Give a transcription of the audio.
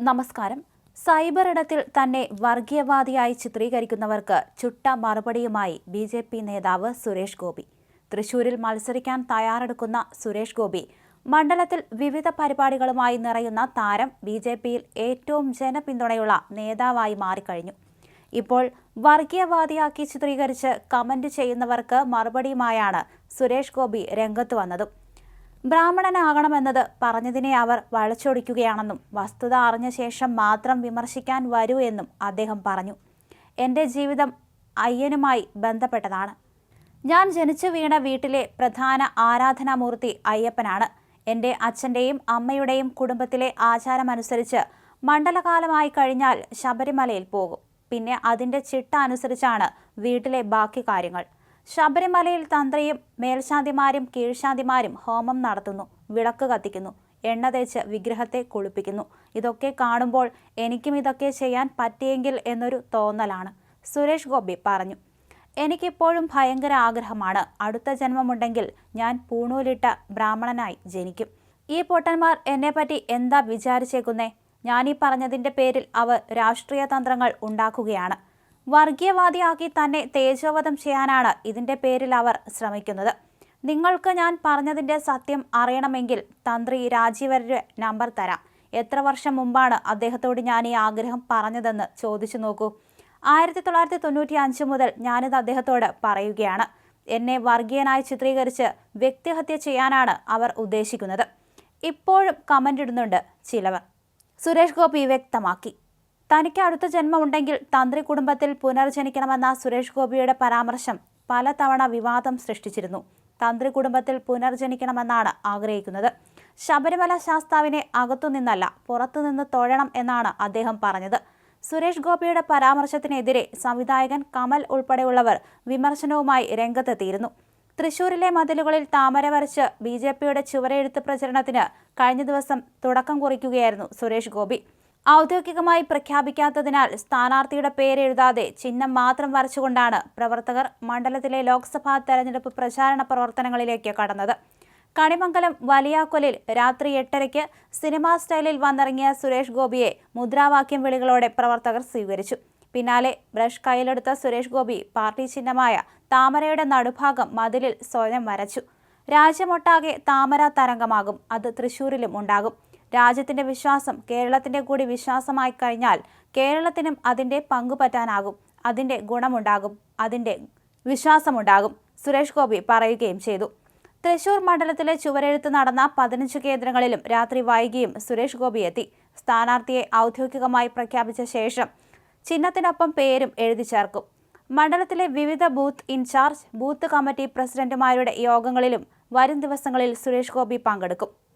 നമസ്കാരം. സൈബർ ഇടത്തിൽ തന്നെ വർഗീയവാദിയായി ചിത്രീകരിക്കുന്നവർക്ക് ചുട്ട മറുപടിയുമായി ബി ജെ പി നേതാവ് സുരേഷ് ഗോപി. തൃശൂരിൽ മത്സരിക്കാൻ തയ്യാറെടുക്കുന്ന സുരേഷ് ഗോപി മണ്ഡലത്തിൽ വിവിധ പരിപാടികളുമായി നിറയുന്ന താരം ബി ജെ പിയിൽ ഏറ്റവും ജനപിന്തുണയുള്ള നേതാവായി മാറിക്കഴിഞ്ഞു. ഇപ്പോൾ വർഗീയവാദിയാക്കി ചിത്രീകരിച്ച് കമന്റ് ചെയ്യുന്നവർക്ക് മറുപടിയുമായാണ് സുരേഷ് ഗോപി രംഗത്ത് വന്നതും. ബ്രാഹ്മണനാകണമെന്നത് പറഞ്ഞതിനെ അവർ വളച്ചൊടിക്കുകയാണെന്നും വസ്തുത അറിഞ്ഞ ശേഷം മാത്രം വിമർശിക്കാൻ വരൂ എന്നും അദ്ദേഹം പറഞ്ഞു. എന്റെ ജീവിതം അയ്യനുമായി ബന്ധപ്പെട്ടതാണ്. ഞാൻ ജനിച്ചു വീണ വീട്ടിലെ പ്രധാന ആരാധനാമൂർത്തി അയ്യപ്പനാണ്. എന്റെ അച്ഛന്റെയും അമ്മയുടെയും കുടുംബത്തിലെ ആചാരമനുസരിച്ച് മണ്ഡലകാലമായി കഴിഞ്ഞാൽ ശബരിമലയിൽ പോകും. പിന്നെ അതിന്റെ ചിട്ട അനുസരിച്ചാണ് വീട്ടിലെ ബാക്കി കാര്യങ്ങൾ. ശബരിമലയിൽ തന്ത്രിയും മേൽശാന്തിമാരും കീഴ്ശാന്തിമാരും ഹോമം നടത്തുന്നു വിളക്ക് കത്തിക്കുന്നു എണ്ണ തേച്ച് വിഗ്രഹത്തെ കുളിപ്പിക്കുന്നു. ഇതൊക്കെ കാണുമ്പോൾ എനിക്കും ഇതൊക്കെ ചെയ്യാൻ പറ്റിയെങ്കിൽ എന്നൊരു തോന്നലാണ് സുരേഷ് ഗോപി പറഞ്ഞു. എനിക്കിപ്പോഴും ഭയങ്കര ആഗ്രഹമാണ് അടുത്ത ജന്മമുണ്ടെങ്കിൽ ഞാൻ പൂണൂലിട്ട ബ്രാഹ്മണനായി ജനിക്കും. ഈ പൊട്ടന്മാർ എന്നെപ്പറ്റി എന്താ വിചാരിച്ചേക്കുന്നേ? ഞാനീ പറഞ്ഞതിന്റെ പേരിൽ അവർ രാഷ്ട്രീയ തന്ത്രങ്ങൾ ഉണ്ടാക്കുകയാണ്. വർഗീയവാദിയാക്കി തന്നെ തേജോവധം ചെയ്യാനാണ് ഇതിന്റെ പേരിൽ അവർ ശ്രമിക്കുന്നത്. നിങ്ങൾക്ക് ഞാൻ പറഞ്ഞതിന്റെ സത്യം അറിയണമെങ്കിൽ തന്ത്രി രാജീവരുടെ നമ്പർ തരാം. എത്ര വർഷം മുമ്പാണ് അദ്ദേഹത്തോട് ഞാൻ ഈ ആഗ്രഹം പറഞ്ഞതെന്ന് ചോദിച്ചു നോക്കൂ. ആയിരത്തി തൊള്ളായിരത്തി തൊണ്ണൂറ്റി അഞ്ച് മുതൽ ഞാനിത് അദ്ദേഹത്തോട് പറയുകയാണ്. എന്നെ വർഗീയനായി ചിത്രീകരിച്ച് വ്യക്തിഹത്യ ചെയ്യാനാണ് അവർ ഉദ്ദേശിക്കുന്നത്. ഇപ്പോഴും കമന്റ് ഇടുന്നുണ്ട് ചിലവർ. സുരേഷ് ഗോപി വ്യക്തമാക്കി. തനിക്ക് അടുത്ത ജന്മമുണ്ടെങ്കിൽ തന്ത്രി കുടുംബത്തിൽ പുനർജനിക്കണമെന്ന സുരേഷ് ഗോപിയുടെ പരാമർശം പലതവണ വിവാദം സൃഷ്ടിച്ചിരുന്നു. തന്ത്രി കുടുംബത്തിൽ പുനർജനിക്കണമെന്നാണ് ആഗ്രഹിക്കുന്നത്. ശബരിമല ശാസ്താവിനെ അകത്തുനിന്നല്ല പുറത്തുനിന്ന് തൊഴണം എന്നാണ് അദ്ദേഹം പറഞ്ഞത്. സുരേഷ് ഗോപിയുടെ പരാമർശത്തിനെതിരെ സംവിധായകൻ കമൽ ഉൾപ്പെടെയുള്ളവർ വിമർശനവുമായി രംഗത്തെത്തിയിരുന്നു. തൃശൂരിലെ മതിലുകളിൽ താമര വരച്ച് ബി ജെ പിയുടെ ചുവരെഴുത്ത് പ്രചരണത്തിന് കഴിഞ്ഞ ദിവസം തുടക്കം കുറിക്കുകയായിരുന്നു സുരേഷ് ഗോപി. ഔദ്യോഗികമായി പ്രഖ്യാപിക്കാത്തതിനാൽ സ്ഥാനാർത്ഥിയുടെ പേരെഴുതാതെ ചിഹ്നം മാത്രം വരച്ചുകൊണ്ടാണ് പ്രവർത്തകർ മണ്ഡലത്തിലെ ലോക്സഭാ തെരഞ്ഞെടുപ്പ് പ്രചാരണ പ്രവർത്തനങ്ങളിലേക്ക് കടന്നത്. കണിമംഗലം വലിയാക്കൊലിൽ രാത്രി എട്ടരയ്ക്ക് സിനിമാ സ്റ്റൈലിൽ വന്നിറങ്ങിയ സുരേഷ് ഗോപിയെ മുദ്രാവാക്യം വിളികളോടെ പ്രവർത്തകർ സ്വീകരിച്ചു. പിന്നാലെ ബ്രഷ് കയ്യിലെടുത്ത സുരേഷ് ഗോപി പാർട്ടി ചിഹ്നമായ താമരയുടെ നടുഭാഗം മതിലിൽ സ്വയം വരച്ചു. രാജ്യമൊട്ടാകെ താമര തരംഗമാകും. അത് തൃശൂരിലും ഉണ്ടാകും. രാജ്യത്തിന്റെ വിശ്വാസം കേരളത്തിന്റെ കൂടി വിശ്വാസമായി കഴിഞ്ഞാൽ കേരളത്തിനും അതിന്റെ പങ്കുപറ്റാനാകും. അതിന്റെ ഗുണമുണ്ടാകും. അതിന്റെ വിശ്വാസമുണ്ടാകും. സുരേഷ് ഗോപി പറയുകയും ചെയ്തു. തൃശൂർ മണ്ഡലത്തിലെ ചുവരെഴുത്ത് നടന്ന പതിനഞ്ച് കേന്ദ്രങ്ങളിലും രാത്രി വൈകിയും സുരേഷ് ഗോപി എത്തി. സ്ഥാനാർത്ഥിയെ ഔദ്യോഗികമായി പ്രഖ്യാപിച്ച ശേഷം ചിഹ്നത്തിനൊപ്പം പേരും എഴുതി ചേർക്കും. മണ്ഡലത്തിലെ വിവിധ booth in charge booth committee പ്രസിഡന്റുമാരുടെ യോഗങ്ങളിലും വരും ദിവസങ്ങളിൽ സുരേഷ് ഗോപി പങ്കെടുക്കും.